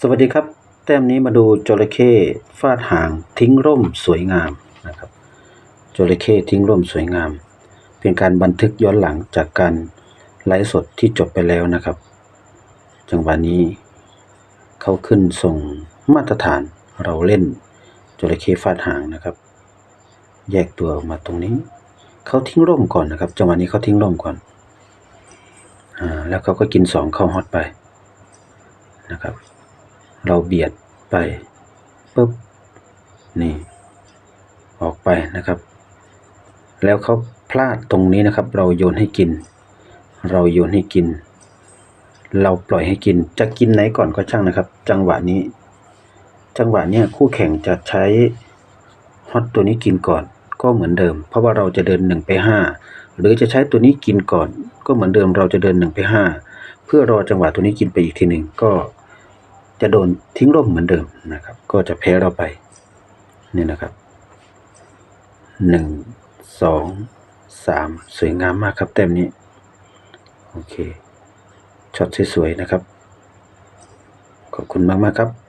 สวัสดีครับ แต้มนี้มาดูจระเข้ฟาดหางทิ้งร่มสวยงามนะครับจระเข้ทิ้งร่มสวยงาม เป็นการบันทึกย้อนหลังจากการไลฟ์สดที่จบไปแล้วนะครับ จังหวะนี้ เขาขึ้นส่งมาตรฐานเราเล่นจระเข้ฟาดหางนะครับ แยกตัวออกมาตรงนี้ เขาทิ้งร่มก่อนนะครับ จังหวะนี้เขาทิ้งร่มก่อนอ่าแล้วเขาก็กินสองเข้าฮอตไปนะครับ เราเบียดไปปุ๊บนี่ออกไปนะครับ แล้วเขาพลาดตรงนี้นะครับ เราโยนให้กิน เราโยนให้กิน เราปล่อยให้กิน จะกินไหนก่อนก็ช่างนะครับ จังหวะนี้ จังหวะเนี้ยคู่แข่งจะใช้ฮอตตัวนี้กินก่อน ก็เหมือนเดิม เพราะว่าเราจะเดินหนึ่งไปห้าหรือจะใช้ตัวนี้กินก่อน ก็เหมือนเดิมเราจะเดินหนึ่งไปห้าเพื่อรอจังหวะตัวนี้กินไปอีกทีหนึ่งก็ จะโดนทิ้งร่มเหมือนเดิมนะครับ ก็จะแพ้เราไปนี่นะครับหนึ่งสองสามสวยงามมากครับแต้มนี้โอเคช็อตสวยๆนะครับ ขอบคุณมากๆครับ